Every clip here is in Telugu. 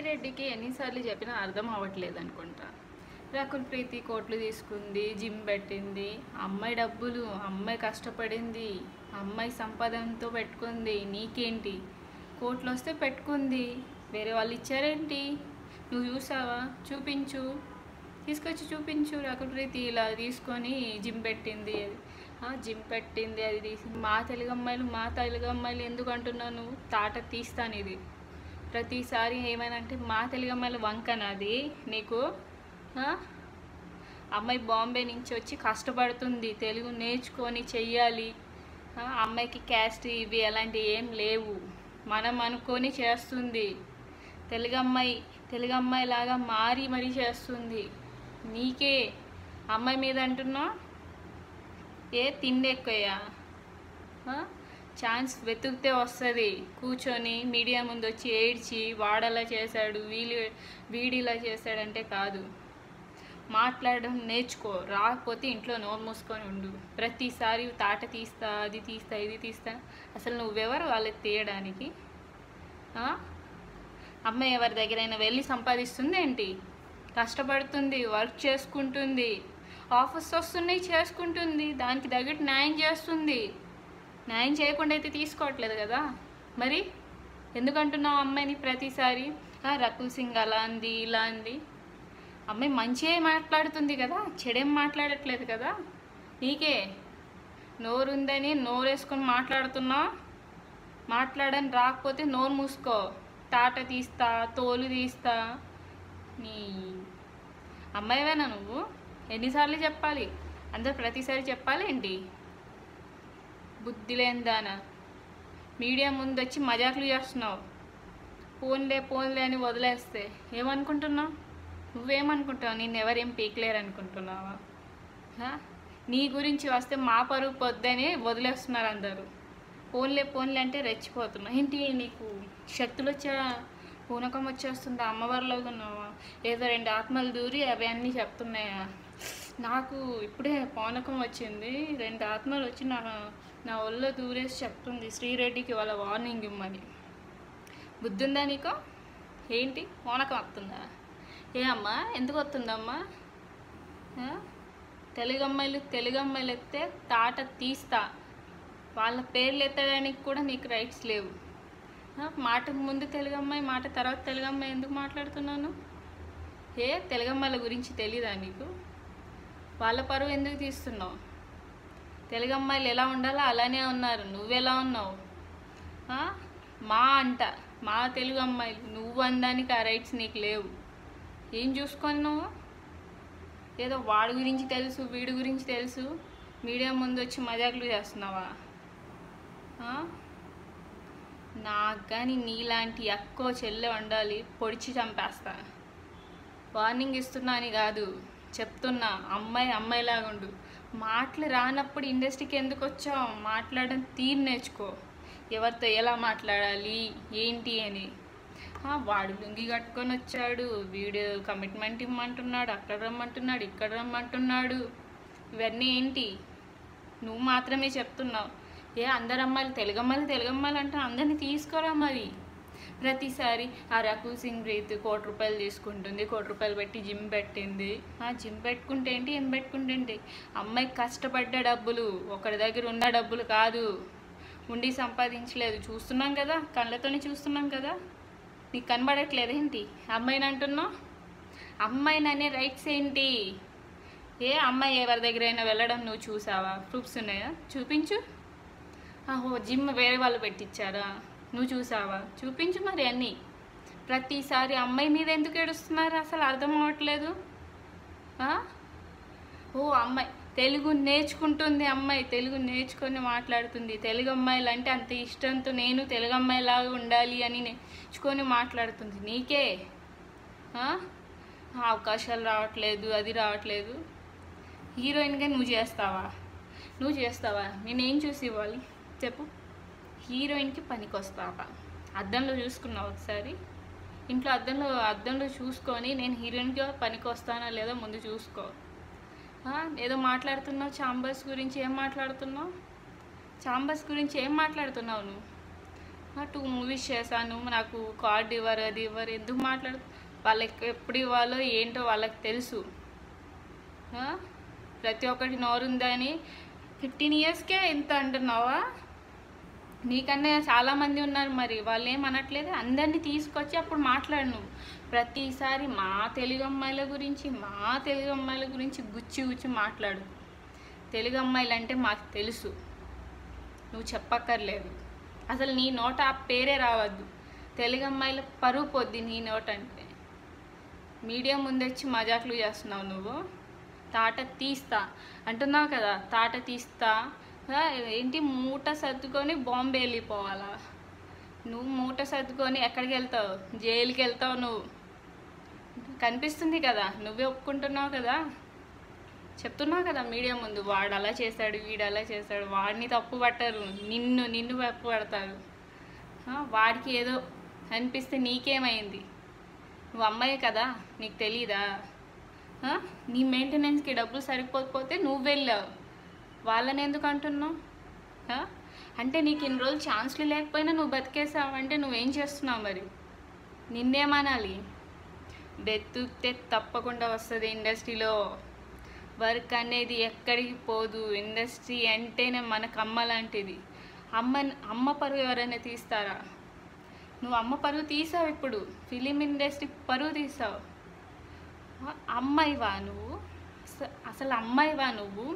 రెడ్డికి ఎన్నిసార్లు చెప్పినా అర్థం అవ్వట్లేదు అనుకుంటా రకుల్ ప్రీతి కోట్లు తీసుకుంది జిమ్ పెట్టింది అమ్మాయి డబ్బులు అమ్మాయి కష్టపడింది అమ్మాయి సంపాదనతో పెట్టుకుంది నీకేంటి? కోట్లు వస్తే పెట్టుకుంది. వేరే వాళ్ళు ఇచ్చారేంటి? నువ్వు చూసావా? చూపించు. తీసుకొచ్చి చూపించు రకుల్ ప్రీతి ఇలా తీసుకొని జిమ్ పెట్టింది. జిమ్ పెట్టింది అది తీసి మా తెలుగు అమ్మాయిలు మా తెలుగు అమ్మాయిలు ఎందుకు అంటున్నావు తాట తీస్తాను ఇది ప్రతిసారి ఏమైనా అంటే మా తెలుగు అమ్మాయిల వంకనది నీకు అమ్మాయి బాంబే నుంచి వచ్చి కష్టపడుతుంది. తెలుగు నేర్చుకొని చెయ్యాలి. అమ్మాయికి క్యాస్ట్ ఇవి అలాంటివి ఏం లేవు. మనం అనుకొని చేస్తుంది. తెలుగు అమ్మాయి తెలుగు అమ్మాయి లాగా మారి మరీ చేస్తుంది. నీకే. అమ్మాయి మీద అంటున్నా ఏ తిండి ఎక్కువయ్యా? ఛాన్స్ వెతుకుతే వస్తుంది. కూర్చొని మీడియా ముందు వచ్చి ఏడ్చి వాడలా చేశాడు వీళ్ళు వీడిలా చేశాడంటే కాదు. మాట్లాడడం నేర్చుకో రాకపోతే ఇంట్లో నోరు మూసుకొని ఉండు. ప్రతిసారి తాట తీస్తా అది తీస్తా ఇది తీస్తా. అసలు నువ్వెవరు? వాళ్ళకి తీయడానికి? అమ్మ అమ్మాయి ఎవరి దగ్గరైనా వెళ్ళి సంపాదిస్తుంది ఏంటి కష్టపడుతుంది వర్క్ చేసుకుంటుంది. ఆఫీస్ వస్తున్నాయి చేసుకుంటుంది. దానికి తగ్గట్టు న్యాయం చేస్తుంది. న్యాయం చేయకుండా అయితే తీసుకోవట్లేదు కదా? మరి? ఎందుకంటున్నావు అమ్మాయిని ప్రతిసారి? రకుల్ సింగ్ అలా అంది ఇలా అంది. అమ్మాయి మంచిగా మాట్లాడుతుంది కదా? చెడేం మాట్లాడట్లేదు కదా? నీకే. నోరుందని నోరేసుకొని మాట్లాడుతున్నా మాట్లాడని రాకపోతే నోరు మూసుకో. తాట తీస్తా తోలు తీస్తా. నీ అమ్మాయివేనా నువ్వు? ఎన్నిసార్లు చెప్పాలి? అందరు ప్రతిసారి చెప్పాలి ఏంటి బుద్ధి లేని దానా మీడియా ముందు వచ్చి మజాకులు చేస్తున్నావు. పోన్లే పోన్లే అని వదిలేస్తే ఏమనుకుంటున్నావు? నువ్వేమనుకుంటావు నేను ఎవరేం పీకలేరు అనుకుంటున్నావా నీ గురించి వస్తే మా పరువు పొద్దని వదిలేస్తున్నారు అందరూ పోన్లే పోన్లే అంటే రెచ్చిపోతున్నావు. ఏంటి నీకు శక్తులు వచ్చా పూనకం వచ్చేస్తుందా అమ్మవారిలాగా ఉన్నావా ఏదో రెండు ఆత్మలు దూరి అవి అన్నీ చెప్తున్నాయా? నాకు ఇప్పుడే పూనకం వచ్చింది. రెండు ఆత్మలు వచ్చి నా నా ఒళ్ళో దూరేసి చెప్తుంది శ్రీరెడ్డికి వాళ్ళ వార్నింగ్ ఇమ్మని. బుద్ధి నీకో? నీకు ఏంటి? ఓనకం వస్తుందా? ఏ అమ్మా ఎందుకు వస్తుందమ్మా? తెలుగమ్మాయిలు తెలుగు అమ్మాయిలు తెలుగు అమ్మాయిలు ఎత్తే తాట తీస్తా. వాళ్ళ పేర్లు ఎత్తడానికి కూడా నీకు రైట్స్ లేవు. మాటకు ముందు తెలుగు అమ్మాయి మాట తర్వాత తెలుగు అమ్మాయి ఎందుకు మాట్లాడుతున్నాను? ఏ? తెలుగు అమ్మాయిల గురించి తెలీదా నీకు? వాళ్ళ పరువు ఎందుకు తీస్తున్నావు? తెలుగు అమ్మాయిలు ఎలా ఉండాలో అలానే ఉన్నారు. నువ్వెలా ఉన్నావు? మా అంట మా తెలుగు అమ్మాయిలు నువ్వు అనడానికి ఆ రైట్స్ నీకు లేవు. ఏం చూసుకొని నువ్వు? ఏదో వాడి గురించి తెలుసు వీడి గురించి తెలుసు. మీడియా ముందు వచ్చి మజాకులు చేస్తున్నావా? నాకు కానీ నీలాంటి అక్కో చెల్లె ఉండాలి పొడిచి చంపేస్తా. వార్నింగ్ ఇస్తున్నా అని కాదు చెప్తున్నా అమ్మాయి అమ్మాయిలాగా ఉండు మాటలు రానప్పుడు ఇండస్ట్రీకి ఎందుకు వచ్చావు? మాట్లాడడం తీరు నేర్చుకో. ఎవరితో ఎలా మాట్లాడాలి? ఏంటి అని. వాడు లుంగి కట్టుకొని వచ్చాడు. వీడు కమిట్మెంట్ ఇమ్మంటున్నాడు అక్కడ రమ్మంటున్నాడు ఇక్కడ రమ్మంటున్నాడు. ఇవన్నీ ఏంటి? నువ్వు మాత్రమే చెప్తున్నావు. ఏ అందరమ్మాలి తెలుగమ్మాలి తెలుగు అంటే అందరినీ తీసుకోరా మరి. ప్రతిసారి ఆ రకుల్ సింగ్ బ్రీత్ కోటి రూపాయలు తీసుకుంటుంది కోటి రూపాయలు పెట్టి జిమ్ పెట్టింది. ఆ జిమ్ పెట్టుకుంటే ఏంటి? ఏం పెట్టుకుంటే ఏంటి? అమ్మాయి కష్టపడ్డ డబ్బులు ఒకరి దగ్గర ఉన్న డబ్బులు కాదు. ఉండి సంపాదించలేదు. చూస్తున్నాం కదా కళ్ళతోనే చూస్తున్నాం కదా. నీకు కనబడట్లేదు ఏంటి? అమ్మాయిని అంటున్నావు? అమ్మాయిని అనే రైట్స్ ఏంటి? ఏ అమ్మాయి ఎవరి దగ్గరైనా వెళ్ళడం నువ్వు చూసావా? ప్రూఫ్స్ ఉన్నాయా? చూపించు. ఆహో జిమ్ వేరే వాళ్ళు పెట్టించారా? నువ్వు చూసావా? చూపించు మరి అన్నీ. ప్రతిసారి అమ్మాయి మీద ఎందుకు ఏడుస్తున్నారు? అసలు అర్థం అవ్వట్లేదు. ఓ అమ్మాయి. తెలుగు నేర్చుకుంటుంది అమ్మాయి. తెలుగు నేర్చుకొని మాట్లాడుతుంది. తెలుగు అమ్మాయిలు అంటే అంత ఇష్టంతో నేను తెలుగు అమ్మాయిలాగా ఉండాలి అని నేర్చుకొని మాట్లాడుతుంది. నీకే? అవకాశాలు రావట్లేదు అది రావట్లేదు. హీరోయిన్గా నువ్వు చేస్తావా? నువ్వు చేస్తావా? నేనేం చూసి ఇవ్వాలి? చెప్పు. హీరోయిన్కి పనికి వస్తావా అద్దంలో చూసుకున్నావు ఒకసారి? ఇంట్లో అద్దంలో అద్దంలో చూసుకొని నేను హీరోయిన్గా పనికొస్తానా లేదో ముందు చూసుకో. ఏదో మాట్లాడుతున్నావు చాంబర్స్ గురించి ఏం మాట్లాడుతున్నావు? చాంబర్స్ గురించి ఏం మాట్లాడుతున్నావు నువ్వు? టూ మూవీస్ చేశాను నాకు కార్డు ఇవ్వరు అది ఇవ్వరు ఎందుకు మాట్లాడు? వాళ్ళకి ఎప్పుడు ఇవ్వాలో ఏంటో వాళ్ళకి తెలుసు. ప్రతి ఒక్కటి నోరుందని ఫిఫ్టీన్ ఇయర్స్కే ఇంత అంటున్నావా? నీకన్నా చాలామంది ఉన్నారు మరి. వాళ్ళు ఏమనట్లేదు అనట్లేదు. అందరినీ తీసుకొచ్చి అప్పుడు మాట్లాడు నువ్వు. ప్రతిసారి మా తెలుగు అమ్మాయిల గురించి మా తెలుగు అమ్మాయిల గురించి గుచ్చి గుచ్చి మాట్లాడు. తెలుగు అమ్మాయిలు అంటే మాకు తెలుసు. నువ్వు చెప్పక్కర్లేదు. అసలు నీ నోట ఆ పేరే రావద్దు. తెలుగు అమ్మాయిల పరువు పొద్ది నీ నోట అంటే. మీడియా ముందొచ్చి మజాకులు చేస్తున్నావు నువ్వు. తాట తీస్తా. అంటున్నావు కదా తాట తీస్తా. ఏంటి మూట సర్దుకొని బాంబే వెళ్ళిపోవాలా? నువ్వు మూట సర్దుకొని ఎక్కడికి వెళ్తావు? జైలుకి వెళ్తావు నువ్వు. కనిపిస్తుంది కదా నువ్వే ఒప్పుకుంటున్నావు కదా? చెప్తున్నావు కదా మీడియా ముందు వాడు అలా చేశాడు వీడు అలా చేశాడు వాడిని తప్పు పట్టరు నిన్ను నిన్ను తప్పు పడతారు. వాడికి ఏదో అనిపిస్తే నీకేమైంది? నువ్వు అమ్మాయి కదా నీకు తెలీదా? నీ మెయింటెనెన్స్కి డబ్బులు సరిపోకపోతే నువ్వు వెళ్ళావు. వాళ్ళని ఎందుకు అంటున్నావు? అంటే నీకు ఇన్ని రోజులు ఛాన్స్లు లేకపోయినా నువ్వు బతికేసావు అంటే నువ్వేం చేస్తున్నావు మరి? నిన్నేమనాలి? డెత్తుతే తప్పకుండా వస్తుంది ఇండస్ట్రీలో. వర్క్ అనేది ఎక్కడికి పోదు. ఇండస్ట్రీ అంటేనే మనకు అమ్మ లాంటిది. అమ్మ అమ్మ పరువు ఎవరైనా తీస్తారా? నువ్వు అమ్మ పరువు తీసావు ఇప్పుడు. ఫిలిం ఇండస్ట్రీ పరువు తీసావు. అమ్మాయివా నువ్వు? అసలు అమ్మాయివా నువ్వు?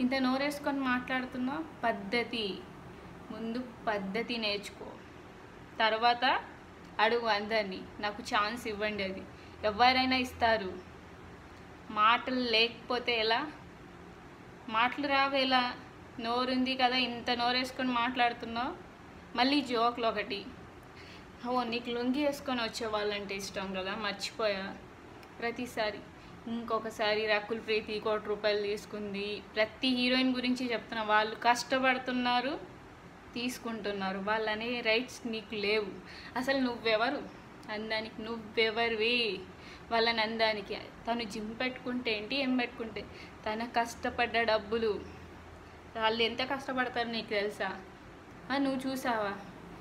ఇంత నోరేసుకొని మాట్లాడుతున్నావు పద్ధతి. ముందు పద్ధతి నేర్చుకో. తర్వాత అడుగు అందరినీ. నాకు ఛాన్స్ ఇవ్వండి అది. ఎవరైనా ఇస్తారు. మాటలు లేకపోతే ఎలా? మాటలు రావు ఎలా? నోరుంది కదా ఇంత నోరేసుకొని మాట్లాడుతున్నావు? మళ్ళీ జోక్లు ఒకటి. ఓ నీకు లొంగి వేసుకొని వచ్చే వాళ్ళంటే ఇష్టం కదా? మర్చిపోయా? ప్రతిసారి. ఇంకొకసారి రకుల్ ప్రీతి కోటి రూపాయలు తీసుకుంది. ప్రతి హీరోయిన్ గురించి చెప్తున్నా వాళ్ళు కష్టపడుతున్నారు తీసుకుంటున్నారు. వాళ్ళనే రైట్స్ నీకు లేవు. అసలు నువ్వెవరు? అందానికి నువ్వెవరివి? వాళ్ళని అందానికి తను జిమ్ పెట్టుకుంటే ఏంటి ఏం పెట్టుకుంటే? తన కష్టపడ్డ డబ్బులు. వాళ్ళు ఎంత కష్టపడతారు నీకు తెలుసా? నువ్వు చూసావా?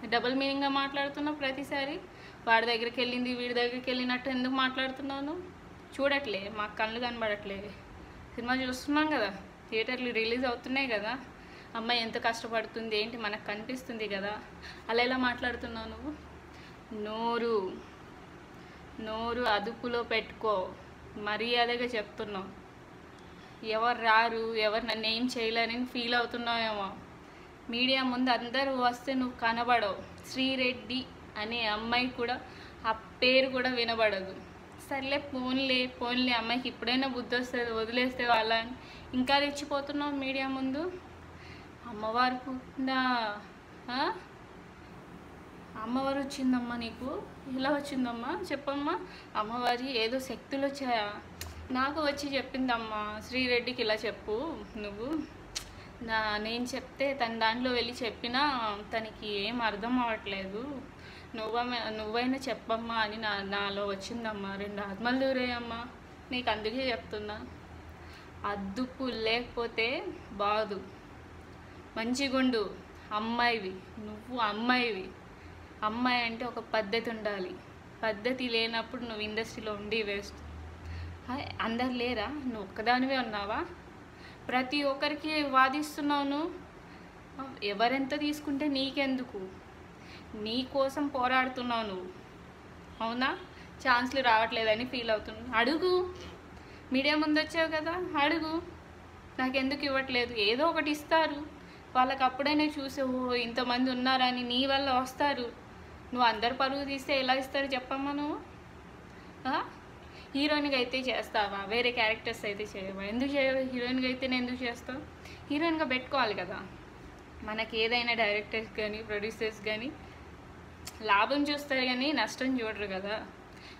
డబుల్ మీనింగ్గా మాట్లాడుతున్నావు ప్రతిసారి? వాడి దగ్గరికి వెళ్ళింది వీడి దగ్గరికి వెళ్ళినట్టు ఎందుకు మాట్లాడుతున్నావు నువ్వు? చూడట్లే మాకు కళ్ళు కనబడట్లే. సినిమా చూస్తున్నాం కదా థియేటర్లు రిలీజ్ అవుతున్నాయి కదా. అమ్మాయి ఎంత కష్టపడుతుంది ఏంటి మనకు కనిపిస్తుంది కదా. అలా ఎలా మాట్లాడుతున్నావు నువ్వు? నోరు నోరు అదుపులో పెట్టుకో. మర్యాదగా చెప్తున్నావు. ఎవరు రారు ఎవరు నన్ను ఏం చేయలేరని ఫీల్ అవుతున్నావేమో. మీడియా ముందు అందరూ వస్తే నువ్వు కనబడవు. శ్రీరెడ్డి అనే అమ్మాయి కూడా ఆ పేరు కూడా వినబడదు. సర్లే పోన్లే పోన్లే అమ్మాయికి ఇప్పుడైనా బుద్ధి వస్తుంది వదిలేస్తే వాళ్ళ అని ఇంకా రెచ్చిపోతున్నావు మీడియా ముందు? అమ్మవారు పుట్టిందా? అమ్మవారు వచ్చిందమ్మా నీకు? ఎలా వచ్చిందమ్మా? చెప్పమ్మా. అమ్మవారి ఏదో శక్తులు వచ్చాయా? నాకు వచ్చి చెప్పిందమ్మా శ్రీరెడ్డికి ఇలా చెప్పు నువ్వు. నా నేను చెప్తే తన దాంట్లో వెళ్ళి చెప్పినా తనకి ఏం అర్థం అవ్వట్లేదు. నువ్వ నువ్వైనా చెప్పమ్మా అని నా నాలో వచ్చిందమ్మా. రెండు ఆత్మలు దూరేయమ్మా. నీకు అందుకే చెప్తున్నా. అద్దుపు లేకపోతే బాదు. మంచిగుండు అమ్మాయివి. నువ్వు అమ్మాయివి. అమ్మాయి అంటే ఒక పద్ధతి ఉండాలి. పద్ధతి లేనప్పుడు నువ్వు ఇండస్ట్రీలో ఉండి వేస్ట్. అందరు లేరా? నువ్వు ఒక్కదానివే ఉన్నావా? ప్రతి ఒక్కరికి వాదిస్తున్నావు నువ్వు. ఎవరెంత తీసుకుంటే నీకెందుకు? నీ కోసం పోరాడుతున్నావు నువ్వు. అవునా? ఛాన్స్లు రావట్లేదని ఫీల్ అవుతున్నావు. అడుగు. మీడియా ముందు వచ్చావు కదా అడుగు. నాకెందుకు ఇవ్వట్లేదు? ఏదో ఒకటి ఇస్తారు. వాళ్ళకి అప్పుడైనా చూసి ఇంతమంది ఉన్నారని నీ వల్ల వస్తారు. నువ్వు అందరు పరుగు తీస్తే ఎలా ఇస్తారు చెప్పమ్మా నువ్వు? హీరోయిన్గా అయితే చేస్తావా? వేరే క్యారెక్టర్స్ అయితే చేయవా? ఎందుకు చేయవు? హీరోయిన్గా అయితే నేను ఎందుకు చేస్తావు? హీరోయిన్గా పెట్టుకోవాలి కదా. మనకి ఏదైనా డైరెక్టర్స్ కానీ ప్రొడ్యూసర్స్ కానీ లాభం చూస్తారు కానీ నష్టం చూడరు కదా.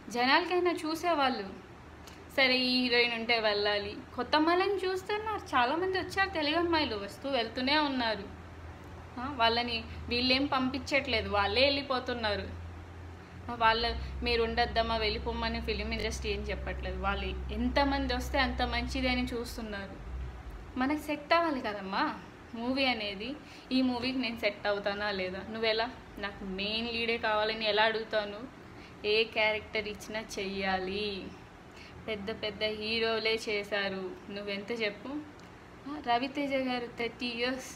జనాలకైనా చూసేవాళ్ళు. సరే ఈ హీరోయిన్ ఉంటే వెళ్ళాలి. కొత్త అమ్మాయిలను చూస్తున్నారు. చాలామంది వచ్చారు తెలుగు అమ్మాయిలు వస్తూ వెళ్తూనే ఉన్నారు. వాళ్ళని వీళ్ళేం పంపించట్లేదు. వాళ్ళే వెళ్ళిపోతున్నారు. వాళ్ళ మీరు ఉండొద్దమ్మా వెళ్ళిపోమ్మని ఫిలిం ఇండస్ట్రీ ఏం చెప్పట్లేదు. వాళ్ళు ఎంతమంది వస్తే అంత మంచిది అని చూస్తున్నారు. మనకి సెట్ అవ్వాలి కదమ్మా. మూవీ అనేది ఈ మూవీకి నేను సెట్ అవుతానా లేదా? నువ్వెలా? నాకు మెయిన్ లీడే కావాలని ఎలా అడుగుతాను? ఏ క్యారెక్టర్ ఇచ్చినా చెయ్యాలి. పెద్ద పెద్ద హీరోలే చేశారు. నువ్వెంత చెప్పు? Raviteja garu thirty years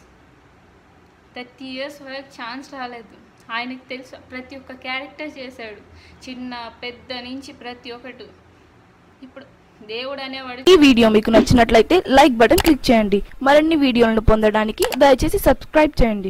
thirty years వరకు ఛాన్స్ రాలేదు. ఆయనకు తెలుసు ప్రతి ఒక్క క్యారెక్టర్ చేశాడు. చిన్న పెద్ద నుంచి ప్రతి ఒక్కటి. ఇప్పుడు దేవుడు అనేవాడు ఈ వీడియో మీకు నచ్చినట్లయితే లైక్ బటన్ క్లిక్ చేయండి. మరిన్ని వీడియోలను పొందడానికి దయచేసి సబ్స్క్రైబ్ చేయండి.